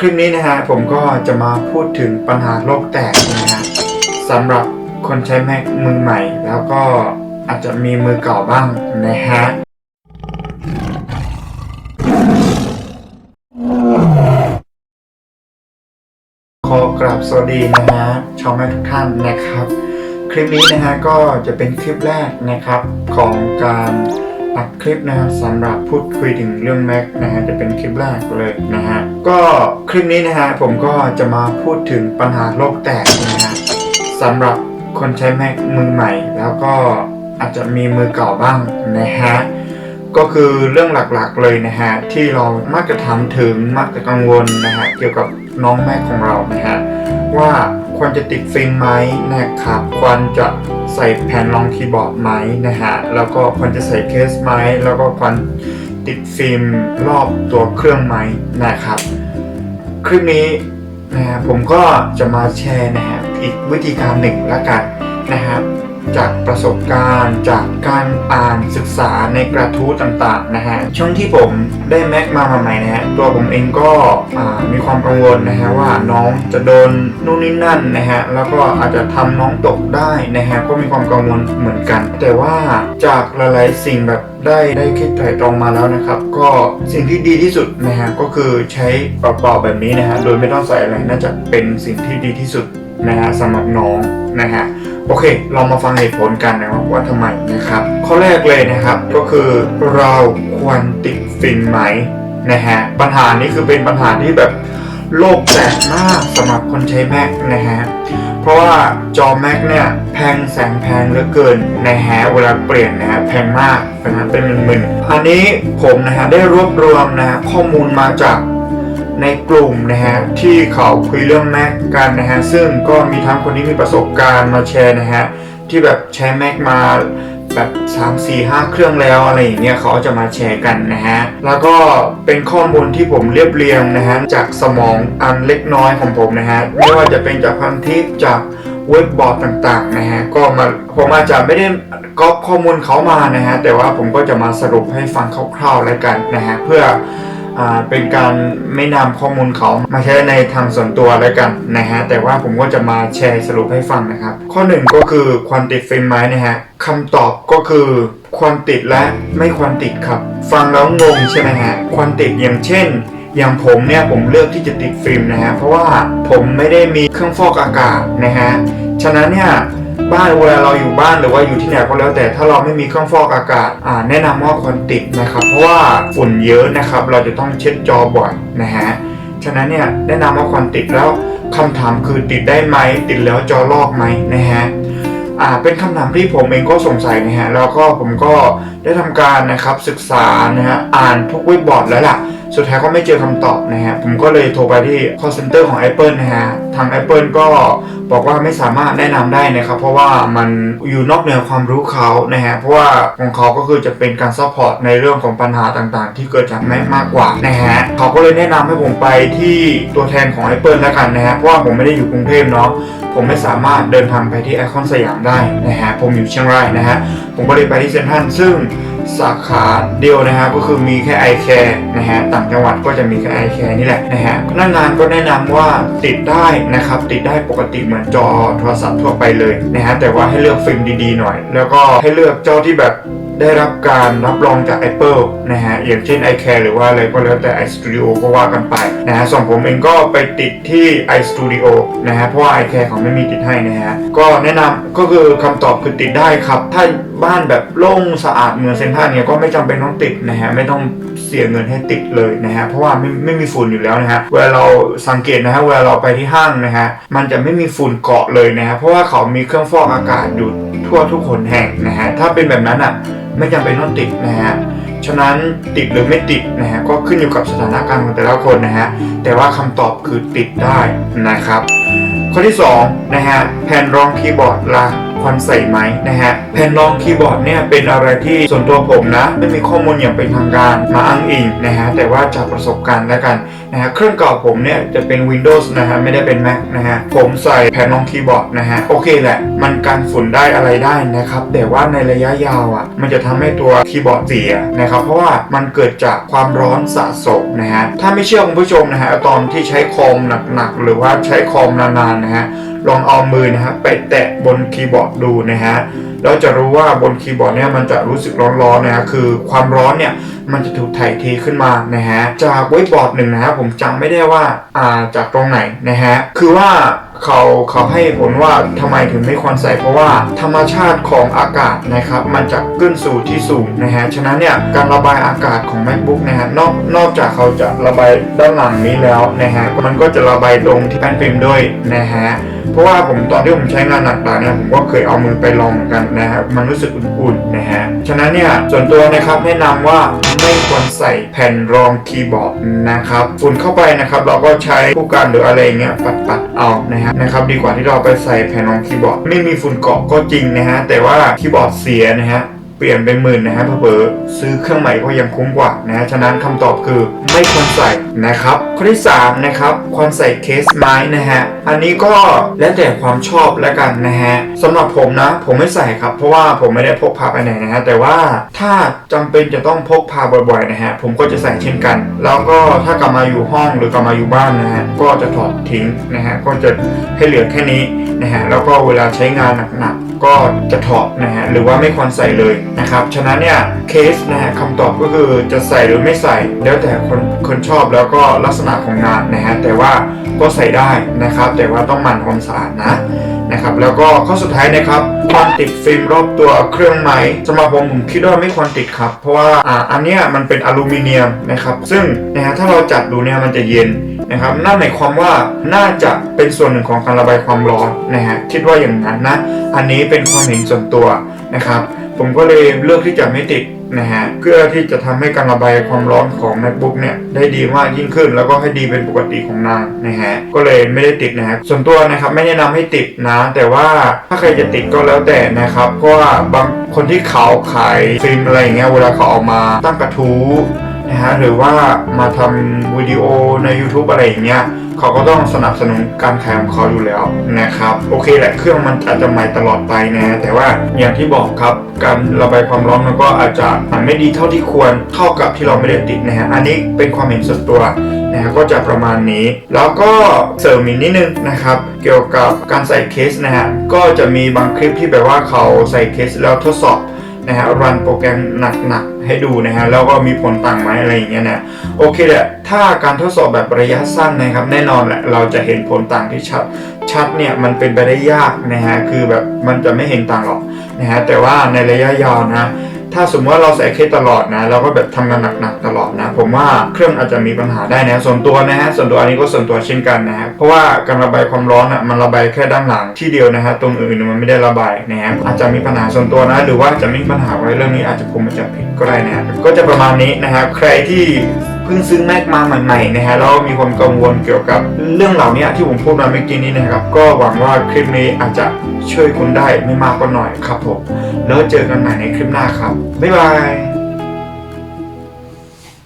คลิปนี้นะฮะผมก็จะมาพูดถึงปัญหาโลกแตกนะฮะสำหรับคนใช้แม็กมือใหม่ แล้วก็อาจจะมีมือเก่าบ้างนะฮะขอกราบสวัสดีนะฮะชาวแม่ทุกท่านนะครับ คลิปนี้นะฮะก็จะเป็นคลิปแรกนะครับของการ อัดคลิปนะฮะสำหรับพูดคุยถึงเรื่องแม็กนะฮะจะเป็นคลิปแรกเลยนะฮะก็คลิปนี้นะฮะผมก็จะมาพูดถึงปัญหาโลกแตกนะฮะสำหรับคนใช้แม็กมือใหม่ แล้วก็อาจจะมีมือเก่าบ้างนะฮะก็คือเรื่องหลักๆเลยนะฮะที่เรามักจะถามถึงมักจะกังวลนะฮะเกี่ยวกับน้องแม่ของเรานะฮะว่า ควรจะติดฟิล์มไหมนะครับควรจะใส่แผ่นรองคีย์บอร์ดไหมนะฮะแล้วก็ควรจะใส่เคสไหมแล้วก็ควรติดฟิล์มรอบตัวเครื่องไหมนะครับคลิปนี้นะฮะผมก็จะมาแชร์นะฮะอีกวิธีการหนึ่งละกันนะครับจากประสบการณ์ จากการอ่านศึกษาในกระทู้ต่างๆนะฮะช่วงที่ผมได้แม็กมาใหม่ๆนะฮะตัวผมเองก็มีความกังวลนะฮะว่าน้องจะโดนนู่นนี่นั่นนะฮะแล้วก็อาจจะทำน้องตกได้นะฮะก็มีความกังวลเหมือนกัน แต่ว่าจากหลายๆสิ่งแบบได้ได้คิดไตร่ตรองมาแล้วนะครับ ก็สิ่งที่ดีที่สุดนะฮะก็คือใช้เปล่าๆแบบนี้นะฮะโดยไม่ต้องใส่อะไรน่าจะเป็นสิ่งที่ดีที่สุดนะฮะสำหรับน้องนะฮะ โอเค เรามาฟังเหตุผลกันนะครับว่าทำไมนะครับ ข้อแรกเลยนะครับก็คือเราควรติดฟิล์มไหมนะฮะปัญหานี้คือเป็นปัญหาที่แบบโลกแตกมากสำหรับคนใช้แม็กนะฮะเพราะว่าจอแม็กเนี่ยแพงแสนแพงเหลือเกินนะฮะเวลาเปลี่ยนนะฮะแพงมากนะฮะเป็นหมื่นๆอันนี้ผมนะฮะได้รวบรวมนะฮะข้อมูลมาจาก ในกลุ่มนะฮะที่เขาคุยเรื่องแม็กกันนะฮะซึ่งก็มีทั้งคนที่มีประสบการณ์มาแชร์นะฮะที่แบบใช้แม็กมาแบบ3 4 5 เครื่องแล้วอะไรอย่างเงี้ยเขาจะมาแชร์กันนะฮะ แล้วก็เป็นข้อมูลที่ผมเรียบเรียงนะฮะ จากสมองอันเล็กน้อยของผมนะฮะ ไม่ว่าจะเป็นจากพันทิปจากเว็บบอร์ดต่างๆนะฮะ ก็มาผมอาจจะไม่ได้ก๊อปข้อมูลเขามานะฮะ แต่ว่าผมก็จะมาสรุปให้ฟังคร่าวๆแล้วกันนะฮะ เพื่อ เป็นการไม่นำข้อมูลเขามาใช้ในทางส่วนตัวแล้วกันนะฮะแต่ว่าผมก็จะมาแชร์สรุปให้ฟังนะครับ ข้อหนึ่งก็คือควรติดฟิล์มไหมนะฮะคำตอบก็คือควรติดและไม่ควรติดครับ ฟังแล้วงงใช่ไหมฮะควรติดอย่างเช่นอย่างผมเนี่ยผมเลือกที่จะติดฟิล์มนะฮะเพราะว่าผมไม่ได้มีเครื่องฟอกอากาศนะฮะฉะนั้นเนี่ย บ้านเวลาเราอยู่บ้านหรือว่าอยู่ที่ไหนก็แล้วแต่ถ้าเราไม่มีเครื่องฟอกอากาศอ่าแนะนำว่าควรติดนะครับ เพราะว่าฝุ่นเยอะนะครับ เราจะต้องเช็ดจอบ่อยนะฮะฉะนั้นเนี่ยแนะนำว่าควรติดแล้วคำถามคือติดได้ไหมติดแล้วจอลอกไหมนะฮะอ่าเป็นคำถามที่ผมเองก็สงสัยนะฮะแล้วก็ผมก็ได้ทำการนะครับศึกษานะฮะอ่านทุกเว็บบอร์ดแล้วล่ะสุดท้ายก็ไม่เจอคำตอบนะฮะ ผมก็เลยโทรไปที่ call center ของ Apple นะฮะ ทาง Apple ก็ บอกว่าไม่สามารถแนะนำได้นะครับ เพราะว่ามันอยู่นอกเหนือความรู้เขานะฮะเพราะว่าของเขาก็คือจะเป็นการซัพพอร์ตในเรื่องของปัญหาต่างๆ ที่เกิดจากแม็กมากกว่านะฮะเขาก็เลยแนะนำให้ผมไปที่ตัวแทนของ Apple แล้วกันนะฮะเพราะว่าผมไม่ได้อยู่กรุงเทพเนาะ ผมไม่สามารถเดินทางไปที่ไอคอนสยามได้นะฮะผมอยู่เชียงรายนะฮะผมก็เลยไปที่เซ็นทรัลซึ่งสาขาเดียวนะฮะก็คือมีแค่ i c a r e นะฮะต่างจังหวัดก็จะมีแค่ i c a r e นี่แหละนะฮะพนักงานก็แนะนำว่าติดได้นะครับติดได้ปกติเหมือนจอโทรศัพท์ทั่วไปเลยนะฮะแต่ว่าให้เลือกฟิล์มดีๆหน่อย แล้วก็ให้เลือกจ้าที่แบบ ได้รับการรับรองจาก Apple นะฮะอย่างเช่น iCare หรือว่าอะไรก็แล้วแต่ iStudio ก็ว่ากันไปนะฮะส่วนผมเองก็ไปติดที่ iStudio นะฮะเพราะว่า iCare เขาไม่มีติดให้นะฮะก็แนะนำก็คือคำตอบคือติดได้ครับ ถ้าบ้านแบบโล่งสะอาดเหมือนเซนทรัลเนี่ยก็ไม่จำเป็นต้องติดนะฮะไม่ต้องเสียเงินให้ติดเลยนะฮะเพราะว่าไม่ไม่มีฝุ่นอยู่แล้วนะฮะเวลาเราสังเกตนะฮะเวลาเราไปที่ห้างนะฮะมันจะไม่มีฝุ่นเกาะเลยนะฮะเพราะว่าเขามีเครื่องฟอกอากาศอยู่ทั่วทุกคนแห่งนะฮะถ้าเป็นแบบนั้นอะ ไม่จำเป็นต้องติดนะฮะฉะนั้นติดหรือไม่ติดนะฮะก็ขึ้นอยู่กับสถานการณ์ของแต่ละคนนะฮะแต่ว่าคำตอบคือติดได้นะครับ ข้อที่2นะฮะแผ่นรองคีย์บอร์ดละ ควันใสไหมนะฮะแผ่นรองคีย์บอร์ดเนี่ยเป็นอะไรที่ส่วนตัวผมนะ ไม่มีข้อมูลอย่างเป็นทางการมาอ้างอิงนะฮะแต่ว่าจากประสบการณ์แล้วกันนะฮะเครื่องเก่าผมเนี่ยจะเป็น Windows นะฮะไม่ได้เป็น Mac นะฮะผมใส่แผ่นรองคีย์บอร์ดนะฮะโอเคแหละ มันกันฝุ่นได้อะไรได้นะครับแต่ว่าในระยะยาวอะมันจะทำให้ตัวคีย์บอร์ดเสียนะครับเพราะว่ามันเกิดจากความร้อนสะสมนะฮะถ้าไม่เชื่อคุณผู้ชมนะฮะตอนที่ใช้คอมหนักๆหรือว่าใช้คอมนานๆนะฮะ ลองเอามือนะฮะไปแตะบนคีย์บอร์ดดูนะฮะแล้วจะรู้ว่าบนคีย์บอร์ดเนี่ยมันจะรู้สึกร้อนๆนะฮะคือความร้อนเนี่ยมันจะถูกถ่ายเทขึ้นมานะฮะจากเว็บบอร์ดหนึ่งนะฮะผมจำไม่ได้ว่าอ่าจากตรงไหนนะฮะคือว่า เขาเขาให้ผลว่าทำไมถึงไม่ควรใส่เพราะว่าธรรมชาติของอากาศนะครับ มันจะขึ้นสู่ที่สูงนะฮะฉะนั้นเนี่ยการระบายอากาศของ macbook นะฮะนอกนอกจากเขาจะระบายด้านหลังนี้แล้วนะฮะมันก็จะระบายลงที่แป้นฟิล์มด้วยนะฮะเพราะว่าผมตอนที่ผมใช้งานหนักๆเนี่ยผมก็เคยเอามือไปลองเหมือนกันนะครับมันรู้สึกอุ่นๆนะฮะฉะนั้นเนี่ยส่วนตัวนะครับแนะนำว่าไม่ควรใส่แผ่นรองคีย์บอร์ดนะครับฝุ่นเข้าไปนะครับ เราก็ใช้ผู้กันหรืออะไรเงี้ยปัดๆเอานะฮะนะครับ ดีกว่าที่เราไปใส่แผ่นรองคีย์บอร์ด ไม่มีฝุ่นเกาะก็จริงนะฮะแต่ว่าคีย์บอร์ดเสียนะฮะ เปลี่ยนเป็นหมื่นนะฮะเผลอซื้อเครื่องใหม่ก็ยังคุ้มกว่านะฮะฉะนั้นคำตอบคือไม่ควรใส่นะครับข้อที่3นะครับควรใส่เคสไม้นะฮะอันนี้ก็แล้วแต่ความชอบแล้วกันนะฮะสำหรับผมนะผมไม่ใส่ครับ เพราะว่าผมไม่ได้พกพาไปไหนนะฮะแต่ว่าถ้าจำเป็นจะต้องพกพาบ่อยๆนะฮะผมก็จะใส่เช่นกัน แล้วก็ถ้ากลับมาอยู่ห้องหรือกลับมาอยู่บ้านนะฮะก็จะถอดทิ้งนะฮะก็จะให้เหลือแค่นี้นะฮะแล้วก็เวลาใช้งานหนักๆ ก็จะถอดนะฮะหรือว่าไม่ควรใส่เลยนะครับฉะนั้นเนี่ยเคสนะฮะคำตอบก็คือจะใส่หรือไม่ใส่ แล้วแต่คนคนชอบแล้วก็ลักษณะของงานนะฮะแต่ว่าก็ใส่ได้นะครับ แต่ว่าต้องหมั่นความสะอาดนะนะครับแล้วก็ข้อสุดท้ายนะครับควรติดฟิล์มรอบตัวเครื่องไหมสำหรับผมผมคิดว่าไม่ควรติดครับ เพราะว่าอ่าอันเนี้ยมันเป็นอลูมิเนียมนะครับซึ่งนะฮะถ้าเราจับดูเนี่ยมันจะเย็น นะครับนั่นหมายความว่าน่าจะเป็นส่วนหนึ่งของการระบายความร้อนนะฮะคิดว่าอย่างนั้นนะอันนี้เป็นความเห็นส่วนตัวนะครับ ผมก็เลยเลือกที่จะไม่ติดนะฮะเพื่อที่จะทำให้การระบายความร้อนของ macbook เนี่ยได้ดีมากยิ่งขึ้น แล้วก็ให้ดีเป็นปกติของนางนะฮะก็เลยไม่ได้ติดนะฮะส่วนตัวนะครับไม่แนะนำให้ติดนะแต่ว่าถ้าใครจะติดก็แล้วแต่นะครับเพราะว่าบางคนที่เขาขายฟิล์มอะไรอย่างเงี้ยเวลาเขาออกมาตั้งกระทู้ นะฮะหรือว่ามาทำวิดีโอใน YouTube อะไรอย่างเงี้ยเขาก็ต้องสนับสนุนการขายของเขาอยู่แล้วนะครับ โอเคแหละเครื่องมันอาจจะใหม่ตลอดไปนะฮะแต่ว่าอย่างที่บอกครับการระบายความร้อนมันก็อาจจะไม่ดีเท่าที่ควรเท่ากับที่เราไม่ได้ติดนะฮะอันนี้เป็นความเห็นส่วนตัวนะฮะก็จะประมาณนี้ แล้วก็เสริมอีกนิดนึงนะครับ เกี่ยวกับการใส่เคสนะฮะก็จะมีบางคลิปที่แบบว่าเขาใส่เคสแล้วทดสอบ นะฮะรันโปรแกรมหนักๆให้ดูนะฮะแล้วก็มีผลต่างไหมอะไรอย่างเงี้ยนะโอเคแหละถ้าการทดสอบแบบระยะสั้นนะครับ แน่นอนแหละเราจะเห็นผลต่างที่ชัดชัดเนี่ยมันเป็นไปได้ยากนะฮะคือแบบมันจะไม่เห็นต่างหรอกนะฮะแต่ว่าในระยะยาวนะ ถ้าสมมติว่าเราใส่เคสตลอดนะเราก็แบบทำงานหนักๆตลอดนะ ผมว่าเครื่องอาจจะมีปัญหาได้นะส่วนตัวนะฮะส่วนตัวอันนี้ก็ส่วนตัวเช่นกันนะฮะเพราะว่าการระบายความร้อนอะมันระบายแค่ด้านหลังที่เดียวนะฮะตรงอื่นมันไม่ได้ระบายนะฮะอาจจะมีปัญหาส่วนตัวนะ หรือว่าจะมีปัญหาอะไรเรื่องนี้อาจจะผมอาจจะผิดก็ได้นะฮะก็จะประมาณนี้นะฮะใครที่ พิ่งซื้อแม็กมาใหม่ๆนะฮะแล้วมีความกังวลเกี่ยวกับเรื่องเหล่านี้ที่ผมพูดมาเมื่อกี้นี้นะครับ ก็หวังว่าคลิปนี้อาจจะช่วยคุณได้ไม่มากก็น้อยครับผมแล้วเจอกันใหม่ในคลิปหน้าครับบ๊ายบาย